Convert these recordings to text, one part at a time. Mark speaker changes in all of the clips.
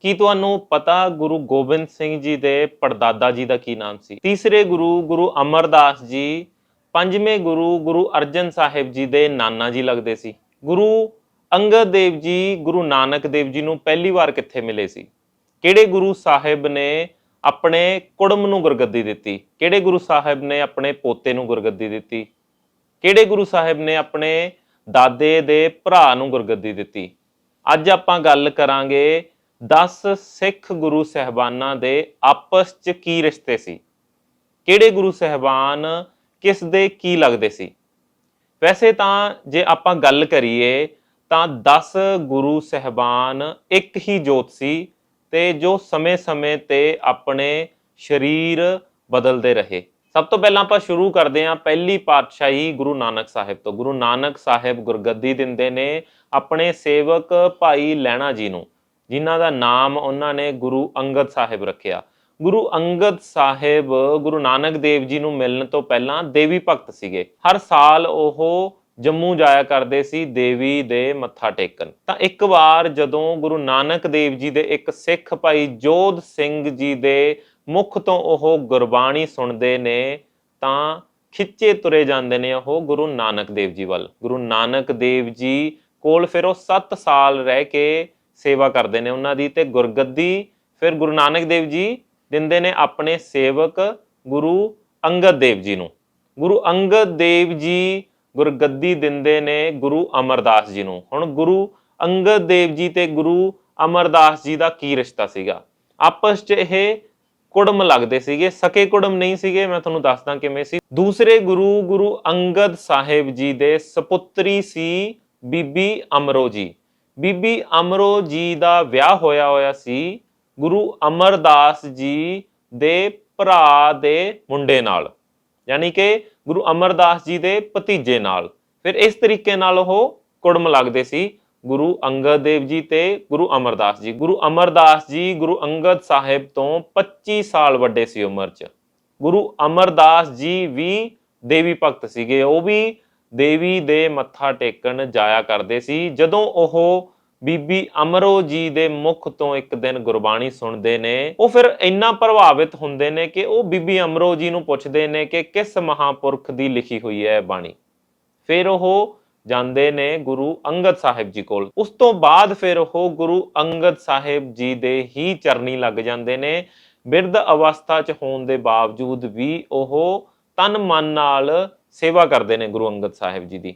Speaker 1: ਕੀ ਤੁਹਾਨੂੰ ਪਤਾ ਗੁਰੂ ਗੋਬਿੰਦ ਸਿੰਘ ਜੀ ਦੇ ਪੜਦਾਦਾ ਜੀ ਦਾ ਕੀ ਨਾਮ ਸੀ? ਤੀਸਰੇ ਗੁਰੂ ਗੁਰੂ ਅਮਰਦਾਸ ਜੀ, ਪੰਜਵੇਂ ਗੁਰੂ ਗੁਰੂ ਅਰਜਨ ਸਾਹਿਬ ਜੀ ਦੇ ਨਾਨਾ ਜੀ ਲੱਗਦੇ ਸੀ। ਗੁਰੂ ਅੰਗਦ ਦੇਵ ਜੀ, ਗੁਰੂ ਨਾਨਕ ਦੇਵ ਜੀ ਨੂੰ ਪਹਿਲੀ ਵਾਰ ਕਿੱਥੇ ਮਿਲੇ ਸੀ? ਕਿਹੜੇ ਗੁਰੂ ਸਾਹਿਬ ਨੇ ਆਪਣੇ ਕੁੜਮ ਨੂੰ ਗੁਰਗੱਦੀ ਦਿੱਤੀ? ਕਿਹੜੇ ਗੁਰੂ ਸਾਹਿਬ ਨੇ ਆਪਣੇ ਪੋਤੇ ਨੂੰ ਗੁਰਗੱਦੀ ਦਿੱਤੀ? ਕਿਹੜੇ ਗੁਰੂ ਸਾਹਿਬ ਨੇ ਆਪਣੇ ਦਾਦੇ ਦੇ ਭਰਾ ਨੂੰ ਗੁਰਗੱਦੀ ਦਿੱਤੀ? ਅੱਜ ਆਪਾਂ ਗੱਲ ਕਰਾਂਗੇ 10 ਸਿੱਖ ਗੁਰੂ ਸਹਿਬਾਨਾਂ ਦੇ ਆਪਸ 'ਚ ਕੀ ਰਿਸ਼ਤੇ ਸੀ? ਕਿਹੜੇ ਗੁਰੂ ਸਹਿਬਾਨ, ਕਿਸ ਦੇ ਕੀ ਲੱਗਦੇ ਸੀ? ਵੈਸੇ ਤਾਂ ਜੇ ਆਪਾਂ ਗੱਲ ਕਰੀਏ, ਤਾਂ 10 ਗੁਰੂ ਸਹਿਬਾਨ ਇੱਕ ਹੀ ਜੋਤ ਸੀ ਤੇ ਜੋ ਸਮੇਂ-ਸਮੇਂ ਤੇ ਆਪਣੇ ਸਰੀਰ ਬਦਲਦੇ ਰਹੇ। ਸਭ ਤੋਂ ਪਹਿਲਾਂ ਆਪਾਂ ਸ਼ੁਰੂ ਕਰਦੇ ਹਾਂ ਪਹਿਲੀ ਪਾਤਸ਼ਾਹੀ ਗੁਰੂ ਨਾਨਕ ਸਾਹਿਬ ਤੋਂ। ਗੁਰੂ ਨਾਨਕ ਸਾਹਿਬ ਗੁਰਗੱਦੀ ਦਿੰਦੇ ਨੇ ਆਪਣੇ ਸੇਵਕ ਭਾਈ ਲੈਣਾ ਜੀ ਨੂੰ। ਜਿਨ੍ਹਾਂ ਦਾ ਨਾਮ ਉਹਨਾਂ ਨੇ ਗੁਰੂ ਅੰਗਦ ਸਾਹਿਬ ਰੱਖਿਆ। ਗੁਰੂ ਅੰਗਦ ਸਾਹਿਬ ਗੁਰੂ ਨਾਨਕ ਦੇਵ ਜੀ ਨੂੰ ਮਿਲਣ ਤੋਂ ਪਹਿਲਾਂ ਦੇਵੀ ਭਗਤ ਸੀਗੇ। ਹਰ ਸਾਲ ਉਹ ਜੰਮੂ ਜਾਇਆ ਕਰਦੇ ਸੀ ਦੇਵੀ ਦੇ ਮੱਥਾ ਟੇਕਣ। ਤਾਂ ਇੱਕ ਵਾਰ ਜਦੋਂ ਗੁਰੂ ਨਾਨਕ ਦੇਵ ਜੀ ਦੇ ਇੱਕ ਸਿੱਖ ਭਾਈ ਜੋਧ ਸਿੰਘ ਜੀ ਦੇ ਮੁਖ ਤੋਂ ਉਹ ਗੁਰਬਾਣੀ ਸੁਣਦੇ ਨੇ, ਤਾਂ ਖਿੱਚੇ ਤੁਰੇ ਜਾਂਦੇ ਨੇ ਉਹ ਗੁਰੂ ਨਾਨਕ ਦੇਵ ਜੀ ਵੱਲ। ਗੁਰੂ ਨਾਨਕ ਦੇਵ ਜੀ ਕੋਲ ਫਿਰ ਉਹ 7 ਸਾਲ ਰਹਿ ਕੇ ਸੇਵਾ ਕਰਦੇ ਨੇ ਉਹਨਾਂ ਦੀ ਤੇ ਗੁਰਗੱਦੀ ਫਿਰ ਗੁਰੂ ਨਾਨਕ ਦੇਵ ਜੀ ਦਿੰਦੇ ਨੇ ਆਪਣੇ ਸੇਵਕ ਗੁਰੂ ਅੰਗਦ ਦੇਵ ਜੀ ਨੂੰ। ਗੁਰੂ ਅੰਗਦ ਦੇਵ ਜੀ ਗੁਰਗੱਦੀ ਦਿੰਦੇ ਨੇ ਗੁਰੂ ਅਮਰਦਾਸ ਜੀ ਨੂੰ। ਹੁਣ ਗੁਰੂ ਅੰਗਦ ਦੇਵ ਜੀ ਤੇ ਗੁਰੂ ਅਮਰਦਾਸ ਜੀ ਦਾ ਕੀ ਰਿਸ਼ਤਾ ਸੀਗਾ? ਆਪਸ 'ਚ ਇਹ ਕੁੜਮ ਲੱਗਦੇ ਸੀਗੇ, ਸਕੇ ਕੁੜਮ ਨਹੀਂ ਸੀਗੇ, ਮੈਂ ਤੁਹਾਨੂੰ ਦੱਸਦਾ ਕਿਵੇਂ ਸੀ। ਦੂਸਰੇ ਗੁਰੂ ਗੁਰੂ ਅੰਗਦ ਸਾਹਿਬ ਜੀ ਦੇ ਸੁਪੁੱਤਰੀ ਸੀ ਬੀਬੀ ਅਮਰੋ ਜੀ। ਬੀਬੀ ਅਮਰੋ ਜੀ ਦਾ ਵਿਆਹ ਹੋਇਆ ਹੋਇਆ ਸੀ, ਗੁਰੂ ਅਮਰਦਾਸ ਜੀ ਦੇ ਭਰਾ ਦੇ ਮੁੰਡੇ ਨਾਲ, ਯਾਨੀ ਕਿ ਗੁਰੂ ਅਮਰਦਾਸ ਜੀ ਦੇ ਭਤੀਜੇ ਨਾਲ। ਫਿਰ ਇਸ ਤਰੀਕੇ ਨਾਲ ਉਹ ਕੁੜਮ ਲੱਗਦੇ ਸੀ, ਗੁਰੂ ਅੰਗਦ ਦੇਵ ਜੀ ਤੇ ਗੁਰੂ ਅਮਰਦਾਸ ਜੀ। ਗੁਰੂ ਅਮਰਦਾਸ ਜੀ ਗੁਰੂ ਅੰਗਦ ਸਾਹਿਬ ਤੋਂ 25 ਸਾਲ ਵੱਡੇ ਸੀ ਉਮਰ 'ਚ। ਗੁਰੂ ਅਮਰਦਾਸ ਜੀ ਵੀ ਦੇਵੀ ਭਗਤ ਸੀਗੇ, ਉਹ ਵੀ ਦੇਵੀ ਦੇ ਮੱਥਾ ਟੇਕਣ ਜਾਇਆ ਕਰਦੇ ਸੀ। ਜਦੋਂ ਉਹ ਬੀਬੀ ਅਮਰੋ ਜੀ ਦੇ ਮੁਖ ਤੋਂ ਇੱਕ ਦਿਨ ਗੁਰਬਾਣੀ ਸੁਣਦੇ ਨੇ, ਉਹ ਫਿਰ ਇੰਨਾ ਪ੍ਰਭਾਵਿਤ ਹੁੰਦੇ ਨੇ ਕਿ ਉਹ ਬੀਬੀ ਅਮਰੋ ਜੀ ਨੂੰ ਪੁੱਛਦੇ ਨੇ ਕਿ ਕਿਸ ਮਹਾਪੁਰਖ ਦੀ ਲਿਖੀ ਹੋਈ ਹੈ ਬਾਣੀ। ਫਿਰ ਉਹ ਜਾਂਦੇ ਨੇ ਗੁਰੂ ਅੰਗਦ ਸਾਹਿਬ ਜੀ ਕੋਲ। ਉਸ ਤੋਂ ਬਾਅਦ ਫਿਰ ਉਹ ਗੁਰੂ ਅੰਗਦ ਸਾਹਿਬ ਜੀ ਦੇ ਹੀ ਚਰਨੀ ਲੱਗ ਜਾਂਦੇ ਨੇ। ਬਿਰਧ ਅਵਸਥਾ 'ਚ ਹੋਣ ਦੇ ਬਾਵਜੂਦ ਵੀ ਉਹ ਤਨ ਮਨ ਨਾਲ ਸੇਵਾ ਕਰਦੇ ਨੇ ਗੁਰੂ ਅੰਗਦ ਸਾਹਿਬ ਜੀ ਦੀ।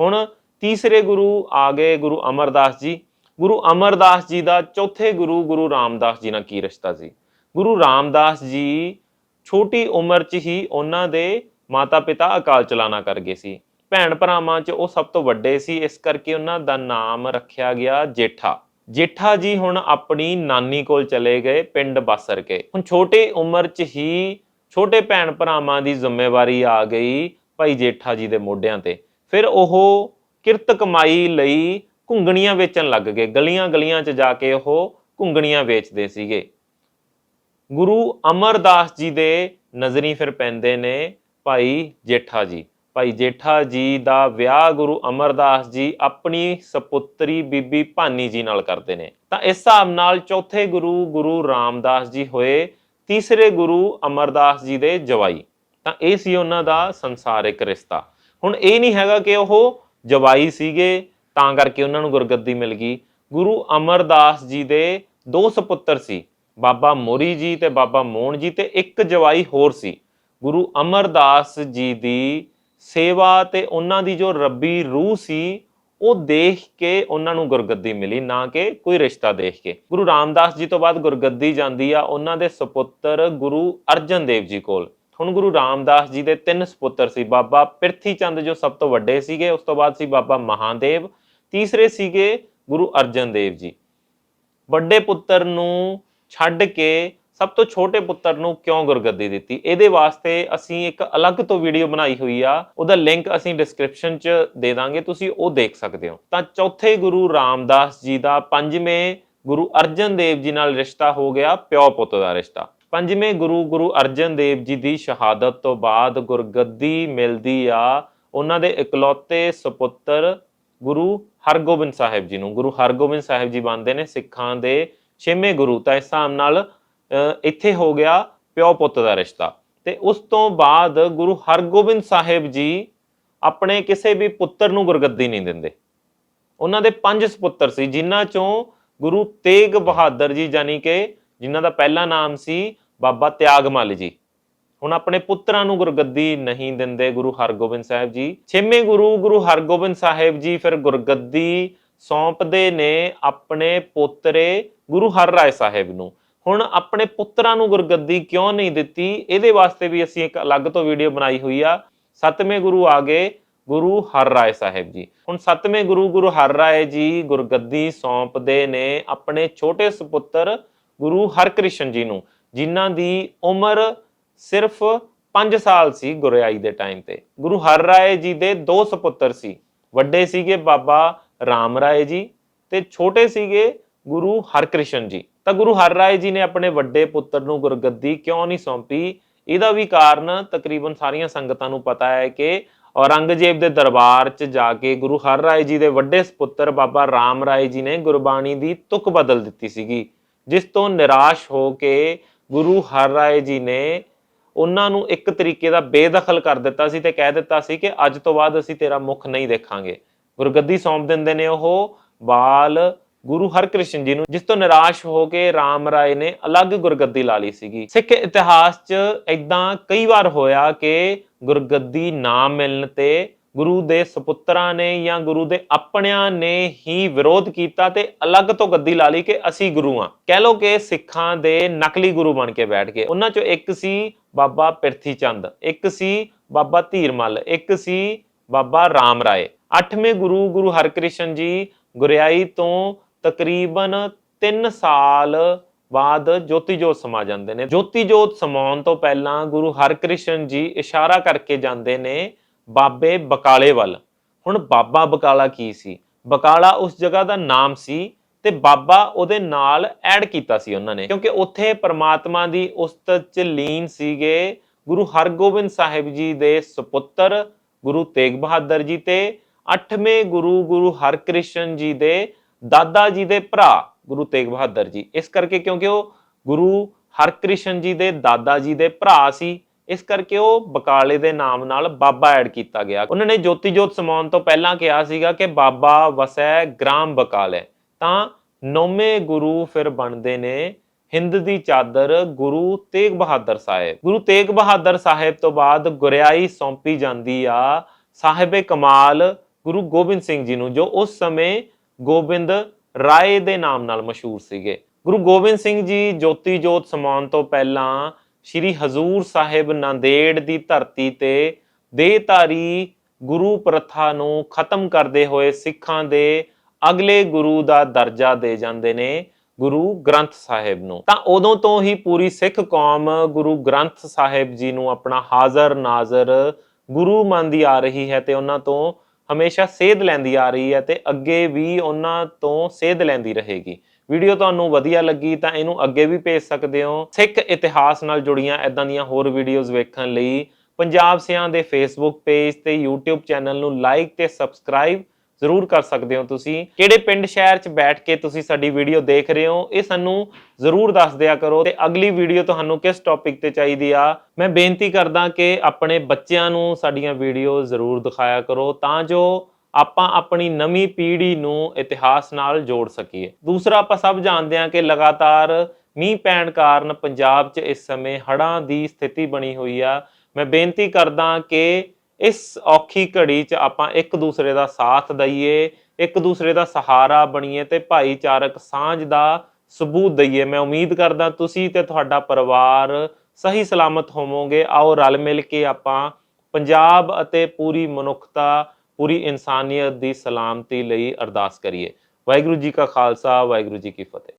Speaker 1: ਹੁਣ ਤੀਸਰੇ ਗੁਰੂ ਆ ਗਏ ਗੁਰੂ ਅਮਰਦਾਸ ਜੀ। ਗੁਰੂ ਅਮਰਦਾਸ ਜੀ ਦਾ ਚੌਥੇ ਗੁਰੂ ਗੁਰੂ ਰਾਮਦਾਸ ਜੀ ਨਾਲ ਕੀ ਰਿਸ਼ਤਾ ਸੀ? ਗੁਰੂ ਰਾਮਦਾਸ ਜੀ ਛੋਟੀ ਉਮਰ 'ਚ ਹੀ ਉਹਨਾਂ ਦੇ ਮਾਤਾ-ਪਿਤਾ ਅਕਾਲ ਚਲਾਣਾ ਕਰ ਗਏ ਸੀ। ਭੈਣ ਭਰਾਵਾਂ 'ਚ ਉਹ ਸਭ ਤੋਂ ਵੱਡੇ ਸੀ। ਇਸ ਕਰਕੇ ਉਹਨਾਂ ਦਾ ਨਾਮ ਰੱਖਿਆ ਗਿਆ ਜੇਠਾ। ਜੇਠਾ ਜੀ ਹੁਣ ਆਪਣੀ ਨਾਨੀ ਕੋਲ ਚਲੇ ਗਏ ਪਿੰਡ ਬਾਸਰ ਕੇ। ਹੁਣ ਛੋਟੇ ਉਮਰ 'ਚ ਹੀ ਛੋਟੇ ਭੈਣ ਭਰਾਵਾਂ ਦੀ ਜ਼ਿੰਮੇਵਾਰੀ ਆ ਗਈ ਭਾਈ ਜੇਠਾ ਜੀ ਦੇ ਮੋਢਿਆਂ ਤੇ। ਫਿਰ ਉਹ ਕਿਰਤ ਕਮਾਈ ਲਈ ਘੁੰਗਣੀਆਂ ਵੇਚਣ ਲੱਗ ਗਏ। ਗਲੀਆਂ ਗਲੀਆਂ 'ਚ ਜਾ ਕੇ ਉਹ ਘੁੰਗਣੀਆਂ ਵੇਚਦੇ ਸੀਗੇ। ਗੁਰੂ ਅਮਰਦਾਸ ਜੀ ਦੇ ਨਜ਼ਰੀ ਫਿਰ ਪੈਂਦੇ ਨੇ ਭਾਈ ਜੇਠਾ ਜੀ। ਭਾਈ ਜੇਠਾ ਜੀ ਦਾ ਵਿਆਹ ਗੁਰੂ ਅਮਰਦਾਸ ਜੀ ਆਪਣੀ ਸੁਪੁੱਤਰੀ ਬੀਬੀ ਭਾਨੀ ਜੀ ਨਾਲ ਕਰਦੇ ਨੇ। ਤਾਂ ਇਸ ਹਿਸਾਬ ਨਾਲ ਚੌਥੇ ਗੁਰੂ ਗੁਰੂ ਰਾਮਦਾਸ ਜੀ ਹੋਏ, ਤੀਸਰੇ ਗੁਰੂ ਅਮਰਦਾਸ ਜੀ ਦੇ ਜਵਾਈ। ਤਾਂ ਇਹ ਸੀ ਉਹਨਾਂ ਦਾ ਸੰਸਾਰਿਕ ਰਿਸ਼ਤਾ। ਹੁਣ ਇਹ ਨਹੀਂ ਹੈਗਾ ਕਿ ਉਹ ਜਵਾਈ ਸੀਗੇ, ਤਾਂ ਕਰਕੇ ਉਹਨਾਂ ਨੂੰ ਗੁਰਗੱਦੀ ਮਿਲ ਗਈ। ਗੁਰੂ ਅਮਰਦਾਸ ਜੀ ਦੇ ਦੋ ਸੁਪੁੱਤਰ ਸੀ, ਬਾਬਾ ਮੋਰੀ ਜੀ ਤੇ ਬਾਬਾ ਮੋਹਨ ਜੀ ਤੇ ਇੱਕ ਜਵਾਈ ਹੋਰ ਸੀ। ਗੁਰੂ ਅਮਰਦਾਸ ਜੀ ਦੀ ਸੇਵਾ ਤੇ ਉਹਨਾਂ ਦੀ ਜੋ ਰੱਬੀ ਰੂਹ ਸੀ, ਉਹ ਦੇਖ ਕੇ ਉਹਨਾਂ ਨੂੰ ਗੁਰਗੱਦੀ ਮਿਲੀ, ਨਾ ਕਿ ਕੋਈ ਰਿਸ਼ਤਾ ਦੇਖ ਕੇ। ਗੁਰੂ ਰਾਮਦਾਸ ਜੀ ਤੋਂ ਬਾਅਦ ਗੁਰਗੱਦੀ ਜਾਂਦੀ ਆ ਉਹਨਾਂ ਦੇ ਸੁਪੁੱਤਰ ਗੁਰੂ ਅਰਜਨ ਦੇਵ ਜੀ ਕੋਲ। ਹੁਣ ਗੁਰੂ ਰਾਮਦਾਸ ਜੀ ਦੇ ਤਿੰਨ ਸੁਪੁੱਤਰ ਸੀ, ਬਾਬਾ ਪ੍ਰਿਥੀ ਚੰਦ ਜੋ ਸਭ ਤੋਂ ਵੱਡੇ ਸੀਗੇ, ਉਸ ਤੋਂ ਬਾਅਦ ਸੀ ਬਾਬਾ ਮਹਾਦੇਵ, ਤੀਸਰੇ ਸੀਗੇ ਗੁਰੂ ਅਰਜਨ ਦੇਵ ਜੀ। ਵੱਡੇ ਪੁੱਤਰ ਨੂੰ ਛੱਡ ਕੇ ਸਭ ਤੋਂ ਛੋਟੇ ਪੁੱਤਰ ਨੂੰ ਕਿਉਂ ਗੁਰਗੱਦੀ ਦਿੱਤੀ? ਇਹਦੇ ਵਾਸਤੇ ਅਸੀਂ ਇੱਕ ਅਲੱਗ ਤੋਂ ਵੀਡੀਓ ਬਣਾਈ ਹੋਈ ਆ, ਉਹਦਾ ਲਿੰਕ ਅਸੀਂ ਡਿਸਕ੍ਰਿਪਸ਼ਨ 'ਚ ਦੇ ਦਾਂਗੇ, ਤੁਸੀਂ ਉਹ ਦੇਖ ਸਕਦੇ ਹੋ। ਤਾਂ ਚੌਥੇ ਗੁਰੂ ਰਾਮਦਾਸ ਜੀ ਦਾ ਪੰਜਵੇਂ ਗੁਰੂ ਅਰਜਨ ਦੇਵ ਜੀ ਨਾਲ ਰਿਸ਼ਤਾ ਹੋ ਗਿਆ, ਪਿਓ ਪੁੱਤ ਦਾ ਰਿਸ਼ਤਾ। ਪੰਜਵੇਂ ਗੁਰੂ ਗੁਰੂ ਅਰਜਨ ਦੇਵ ਜੀ ਦੀ ਸ਼ਹਾਦਤ ਤੋਂ ਬਾਅਦ ਗੁਰਗੱਦੀ ਮਿਲਦੀ ਆ। ਉਹਨਾਂ ਦੇ ਇਕਲੌਤੇ ਸੁਪੁੱਤਰ ਗੁਰੂ ਹਰਗੋਬਿੰਦ ਸਾਹਿਬ ਜੀ ਨੂੰ। ਗੁਰੂ ਹਰਗੋਬਿੰਦ ਸਾਹਿਬ ਜੀ ਬਣਦੇ ਨੇ ਸਿੱਖਾਂ ਦੇ ਛੇਵੇਂ ਗੁਰੂ। ਤਾਂ ਇਸ ਹਿਸਾਬ ਨਾਲ ਇੱਥੇ ਹੋ ਗਿਆ ਪਿਓ ਪੁੱਤ ਦਾ ਰਿਸ਼ਤਾ। ਤੇ ਉਸ ਤੋਂ ਬਾਅਦ ਗੁਰੂ ਹਰਗੋਬਿੰਦ ਸਾਹਿਬ ਜੀ ਆਪਣੇ ਕਿਸੇ ਵੀ ਪੁੱਤਰ ਨੂੰ ਗੁਰਗੱਦੀ ਨਹੀਂ ਦਿੰਦੇ। ਉਹਨਾਂ ਦੇ ਪੰਜ ਸੁਪੁੱਤਰ ਸੀ, ਜਿਨ੍ਹਾਂ ਚੋਂ ਗੁਰੂ ਤੇਗ ਬਹਾਦਰ ਜੀ ਜਾਨੀ ਕਿ ਜਿਨ੍ਹਾਂ ਦਾ ਪਹਿਲਾ ਨਾਮ ਸੀ ਬਾਬਾ ਤਿਆਗਮੱਲ ਜੀ। ਹੁਣ ਆਪਣੇ ਪੁੱਤਰਾਂ ਨੂੰ ਗੁਰਗੱਦੀ ਨਹੀਂ ਦਿੰਦੇ ਗੁਰੂ ਹਰਗੋਬਿੰਦ ਸਾਹਿਬ ਜੀ। ਛੇਵੇਂ ਗੁਰੂ ਗੁਰੂ ਹਰਗੋਬਿੰਦ ਸਾਹਿਬ ਜੀ ਫਿਰ ਗੁਰਗੱਦੀ ਸੌਂਪਦੇ ਨੇ ਆਪਣੇ ਪੋਤਰੇ ਗੁਰੂ ਹਰਰਾਏ ਸਾਹਿਬ ਨੂੰ। ਹੁਣ ਆਪਣੇ ਪੁੱਤਰਾਂ ਨੂੰ ਗੁਰਗੱਦੀ ਕਿਉਂ ਨਹੀਂ ਦਿੱਤੀ? ਇਹਦੇ ਵਾਸਤੇ ਵੀ ਅਸੀਂ ਇੱਕ ਅਲੱਗ ਤੋਂ ਵੀਡੀਓ ਬਣਾਈ ਹੋਈ ਆ। ਸੱਤਵੇਂ ਗੁਰੂ ਆ ਗਏ ਗੁਰੂ ਹਰ ਰਾਏ ਸਾਹਿਬ ਜੀ। ਹੁਣ ਸੱਤਵੇਂ ਗੁਰੂ ਗੁਰੂ ਹਰ ਰਾਏ ਜੀ ਗੁਰਗੱਦੀ ਸੌਂਪਦੇ ਨੇ ਆਪਣੇ ਛੋਟੇ ਸੁਪੁੱਤਰ ਗੁਰੂ ਹਰਕ੍ਰਿਸ਼ਨ ਜੀ ਨੂੰ। ਜਿਨ੍ਹਾਂ ਦੀ ਉਮਰ ਸਿਰਫ 5 ਸਾਲ ਸੀ ਗੁਰਿਆਈ ਦੇ ਟਾਈਮ ਤੇ। ਗੁਰੂ ਹਰ ਰਾਏ ਜੀ ਦੇ ਦੋ ਸੁਪੁੱਤਰ ਸੀ। ਵੱਡੇ ਸੀਗੇ ਬਾਬਾ ਰਾਮ ਰਾਏ ਜੀ ਤੇ ਛੋਟੇ ਸੀਗੇ ਗੁਰੂ ਹਰਕ੍ਰਿਸ਼ਨ ਜੀ। ਤਾਂ ਗੁਰੂ ਹਰਰਾਏ ਜੀ ਨੇ ਆਪਣੇ ਵੱਡੇ ਪੁੱਤਰ ਨੂੰ ਗੁਰਗੱਦੀ ਕਿਉਂ ਨਹੀਂ ਸੌਂਪੀ? ਇਹਦਾ ਵੀ ਕਾਰਨ ਤਕਰੀਬਨ ਸਾਰੀਆਂ ਸੰਗਤਾਂ ਨੂੰ ਪਤਾ ਹੈ ਕਿ ਔਰੰਗਜ਼ੇਬ ਦੇ ਦਰਬਾਰ 'ਚ ਜਾ ਕੇ ਗੁਰੂ ਹਰ ਰਾਏ ਜੀ ਦੇ ਵੱਡੇ ਸੁਪੁੱਤਰ ਬਾਬਾ ਰਾਮ ਰਾਏ ਜੀ ਨੇ ਗੁਰਬਾਣੀ ਦੀ ਤੁਕ ਬਦਲ ਦਿੱਤੀ ਸੀਗੀ, ਜਿਸ ਤੋਂ ਨਿਰਾਸ਼ ਹੋ ਕੇ ਗੁਰੂ ਹਰ ਰਾਏ ਜੀ ਨੇ ਉਹਨਾਂ ਨੂੰ ਇੱਕ ਤਰੀਕੇ ਦਾ ਬੇਦਖਲ ਕਰ ਦਿੱਤਾ ਸੀ ਤੇ ਕਹਿ ਦਿੱਤਾ ਸੀ ਕਿ ਅੱਜ ਤੋਂ ਬਾਅਦ ਅਸੀਂ ਤੇਰਾ ਮੁਖ ਨਹੀਂ ਦੇਖਾਂਗੇ। ਗੁਰਗੱਦੀ ਸੌਂਪ ਦਿੰਦੇ ਨੇ ਉਹ ਬਾਲ ਗੁਰੂ ਹਰਕ੍ਰਿਸ਼ਨ ਜੀ ਨੂੰ, ਜਿਸ ਤੋਂ ਨਿਰਾਸ਼ ਹੋ ਕੇ ਰਾਮ ਰਾਏ ਨੇ ਅਲੱਗ ਗੁਰਗੱਦੀ ਲਾ ਲਈ ਸੀਗੀ। ਸਿੱਖ ਇਤਿਹਾਸ 'ਚ ਇਦਾਂ ਕਈ ਵਾਰ ਹੋਇਆ ਕਿ ਗੁਰਗੱਦੀ ਨਾ ਮਿਲਣ ਤੇ ਗੁਰੂ ਦੇ ਸੁਪੁੱਤਰਾਂ ਨੇ ਜਾਂ ਗੁਰੂ ਦੇ ਆਪਣਿਆਂ ਨੇ ਹੀ ਵਿਰੋਧ ਕੀਤਾ ਤੇ ਅਲੱਗ ਤੋਂ ਗੱਦੀ ਲਾ ਲਈ ਕਿ ਅਸੀਂ ਗੁਰੂ ਆ ਕਹਿ ਲੋ ਕਿ ਸਿੱਖਾਂ ਦੇ ਨਕਲੀ ਗੁਰੂ ਬਣ ਕੇ ਬੈਠ ਗਏ। ਉਹਨਾਂ ਚੋਂ ਇੱਕ ਸੀ ਬਾਬਾ ਪਿਰਥੀ ਚੰਦ ਇੱਕ ਸੀ ਬਾਬਾ ਧੀਰਮਲ, ਇੱਕ ਸੀ ਬਾਬਾ ਰਾਮ ਰਾਏ। ਅੱਠਵੇਂ ਗੁਰੂ ਗੁਰੂ ਹਰਕ੍ਰਿਸ਼ਨ ਜੀ ਗੁਰਿਆਈ ਤੋਂ ਤਕਰੀਬਨ 3 ਸਾਲ ਬਾਅਦ ਜੋਤੀ ਜੋਤ ਸਮਾ ਜਾਂਦੇ ਨੇ। ਜੋਤੀ ਜੋਤ ਸਮਾਉਣ ਤੋਂ ਪਹਿਲਾਂ ਗੁਰੂ ਹਰਕ੍ਰਿਸ਼ਨ ਜੀ ਇਸ਼ਾਰਾ ਕਰਕੇ ਜਾਂਦੇ ਨੇ ਬਾਬੇ ਬਕਾਲੇ ਵੱਲ। ਹੁਣ ਬਾਬਾ ਬਕਾਲਾ ਕੀ ਸੀ? ਬਕਾਲਾ ਉਸ ਜਗ੍ਹਾ ਦਾ ਨਾਮ ਸੀ ਤੇ ਬਾਬਾ ਉਹਦੇ ਨਾਲ ਐਡ ਕੀਤਾ ਸੀ ਉਹਨਾਂ ਨੇ। ਕਿਉਂਕਿ ਉੱਥੇ ਪਰਮਾਤਮਾ ਦੀ ਉਸਤਤ ਚ ਲੀਨ ਸੀਗੇ ਗੁਰੂ ਹਰਗੋਬਿੰਦ ਸਾਹਿਬ ਜੀ ਦੇ ਸੁਪੁੱਤਰ, ਗੁਰੂ ਤੇਗ ਬਹਾਦਰ ਜੀ ਤੇ ਅੱਠਵੇਂ ਗੁਰੂ ਗੁਰੂ ਹਰਕ੍ਰਿਸ਼ਨ ਜੀ ਦੇ ਦਾਦਾ ਜੀ ਦੇ ਭਰਾ, ਗੁਰੂ ਤੇਗ ਬਹਾਦਰ ਜੀ। ਇਸ ਕਰਕੇ ਕਿਉਂਕਿ ਉਹ ਗੁਰੂ ਹਰਕ੍ਰਿਸ਼ਨ ਜੀ ਦੇ ਦਾਦਾ ਜੀ ਦੇ ਭਰਾ ਸੀ। ਇਸ ਕਰਕੇ ਉਹ ਬਕਾਲੇ ਦੇ ਨਾਮ ਨਾਲ ਬਾਬਾ ਐਡ ਕੀਤਾ ਗਿਆ। ਉਹਨਾਂ ਨੇ ਜੋਤੀ ਜੋਤ ਸਮਾਉਣ ਤੋਂ ਪਹਿਲਾਂ ਕਿਹਾ ਸੀਗਾ ਕਿ ਬਾਬਾ ਵਸੈ ਗ੍ਰਾਮ ਬਕਾਲੇ। ਤਾਂ ਨੌਵੇਂ ਗੁਰੂ ਫਿਰ ਬਣਦੇ ਨੇ ਹਿੰਦ ਦੀ ਚਾਦਰ ਗੁਰੂ ਤੇਗ ਬਹਾਦਰ ਸਾਹਿਬ। ਗੁਰੂ ਤੇਗ ਬਹਾਦਰ ਸਾਹਿਬ ਤੋਂ ਬਾਅਦ ਗੁਰਿਆਈ ਸੌਂਪੀ ਜਾਂਦੀ ਆ ਸਾਹਿਬੇ ਕਮਾਲ ਗੁਰੂ ਗੋਬਿੰਦ ਸਿੰਘ ਜੀ ਨੂੰ, ਜੋ ਉਸ ਸਮੇਂ ਗੋਬਿੰਦ ਰਾਏ ਦੇ ਨਾਮ ਨਾਲ ਮਸ਼ਹੂਰ ਸੀਗੇ। ਗੁਰੂ ਗੋਬਿੰਦ ਸਿੰਘ ਜੀ ਜੋਤੀ ਜੋਤ ਸਮਾਉਣ ਤੋਂ ਪਹਿਲਾਂ ਸ਼੍ਰੀ ਹਜ਼ੂਰ ਸਾਹਿਬ ਨਾਂਦੇੜ ਦੀ ਧਰਤੀ ਤੇ ਦੇਹਧਾਰੀ ਗੁਰੂ ਪ੍ਰਥਾ ਨੂੰ ਖਤਮ ਕਰਦੇ ਹੋਏ ਸਿੱਖਾਂ ਦੇ ਅਗਲੇ ਗੁਰੂ ਦਾ ਦਰਜਾ ਦੇ ਜਾਂਦੇ ਨੇ ਗੁਰੂ ਗ੍ਰੰਥ ਸਾਹਿਬ ਨੂੰ। ਤਾਂ ਉਦੋਂ ਤੋਂ ਹੀ ਪੂਰੀ ਸਿੱਖ ਕੌਮ ਗੁਰੂ ਗ੍ਰੰਥ ਸਾਹਿਬ ਜੀ ਨੂੰ ਆਪਣਾ ਹਾਜ਼ਰ ਨਾਜ਼ਰ ਗੁਰੂ ਮੰਨਦੀ ਆ ਰਹੀ ਹੈ ਤੇ ਉਹਨਾਂ ਤੋਂ ਹਮੇਸ਼ਾ ਸੇਧ ਲੈਂਦੀ ਆ ਰਹੀ ਹੈ ਤੇ ਅੱਗੇ ਵੀ ਉਹਨਾਂ ਤੋਂ ਸੇਧ ਲੈਂਦੀ ਰਹੇਗੀ। ਵੀਡੀਓ ਤੁਹਾਨੂੰ ਵਧੀਆ ਲੱਗੀ ਤਾਂ ਇਹਨੂੰ ਅੱਗੇ ਵੀ ਭੇਜ ਸਕਦੇ ਹੋ। ਸਿੱਖ ਇਤਿਹਾਸ ਨਾਲ ਜੁੜੀਆਂ ਐਦਾਂ ਦੀਆਂ ਹੋਰ ਵੀਡੀਓਜ਼ ਵੇਖਣ ਲਈ ਪੰਜਾਬ ਸਿਆਂ ਦੇ ਫੇਸਬੁੱਕ ਪੇਜ ਤੇ YouTube ਚੈਨਲ ਨੂੰ ਲਾਈਕ ਤੇ ਸਬਸਕ੍ਰਾਈਬ ਜ਼ਰੂਰ ਕਰ ਸਕਦੇ ਹੋ ਤੁਸੀਂ। ਕਿਹੜੇ ਪਿੰਡ ਸ਼ਹਿਰ 'ਚ ਬੈਠ ਕੇ ਤੁਸੀਂ ਸਾਡੀ ਵੀਡੀਓ ਦੇਖ ਰਹੇ ਹੋ, ਇਹ ਸਾਨੂੰ ਜ਼ਰੂਰ ਦੱਸ ਦਿਆ ਕਰੋ ਤੇ ਅਗਲੀ ਵੀਡੀਓ ਤੁਹਾਨੂੰ ਕਿਸ ਟੌਪਿਕ ਤੇ ਚਾਹੀਦੀ ਆ, ਮੈਂ ਬੇਨਤੀ ਕਰਦਾ ਕਿ ਆਪਣੇ ਬੱਚਿਆਂ ਨੂੰ ਸਾਡੀਆਂ ਵੀਡੀਓ ਜ਼ਰੂਰ ਦਿਖਾਇਆ ਕਰੋ ਤਾਂ ਜੋ ਆਪਾਂ ਆਪਣੀ ਨਵੀਂ ਪੀੜ੍ਹੀ ਨੂੰ ਇਤਿਹਾਸ ਨਾਲ ਜੋੜ ਸਕੀਏ। ਦੂਸਰਾ, ਆਪਾਂ ਸਭ ਜਾਣਦੇ ਹਾਂ ਕਿ ਲਗਾਤਾਰ ਮੀਂਹ ਪੈਣ ਕਾਰਨ ਪੰਜਾਬ 'ਚ ਇਸ ਸਮੇਂ ਹੜ੍ਹਾਂ ਦੀ ਸਥਿਤੀ ਬਣੀ ਹੋਈ ਆ। ਮੈਂ ਬੇਨਤੀ ਕਰਦਾ ਕਿ ਇਸ ਔਖੀ ਘੜੀ 'ਚ ਆਪਾਂ ਇੱਕ ਦੂਸਰੇ ਦਾ ਸਾਥ ਦਈਏ, ਇੱਕ ਦੂਸਰੇ ਦਾ ਸਹਾਰਾ ਬਣੀਏ ਤੇ ਭਾਈਚਾਰਕ ਸਾਂਝ ਦਾ ਸਬੂਤ ਦਈਏ। ਮੈਂ ਉਮੀਦ ਕਰਦਾ ਤੁਸੀਂ ਤੇ ਤੁਹਾਡਾ ਪਰਿਵਾਰ ਸਹੀ ਸਲਾਮਤ ਹੋਵੋਗੇ। ਆਓ ਰਲ ਮਿਲ ਕੇ ਆਪਾਂ ਪੰਜਾਬ ਅਤੇ ਪੂਰੀ ਮਨੁੱਖਤਾ ਪੂਰੀ ਇਨਸਾਨੀਅਤ ਦੀ ਸਲਾਮਤੀ ਲਈ ਅਰਦਾਸ ਕਰੀਏ। ਵਾਹਿਗੁਰੂ ਜੀ ਕਾ ਖਾਲਸਾ, ਵਾਹਿਗੁਰੂ ਜੀ ਕੀ ਫਤਿਹ।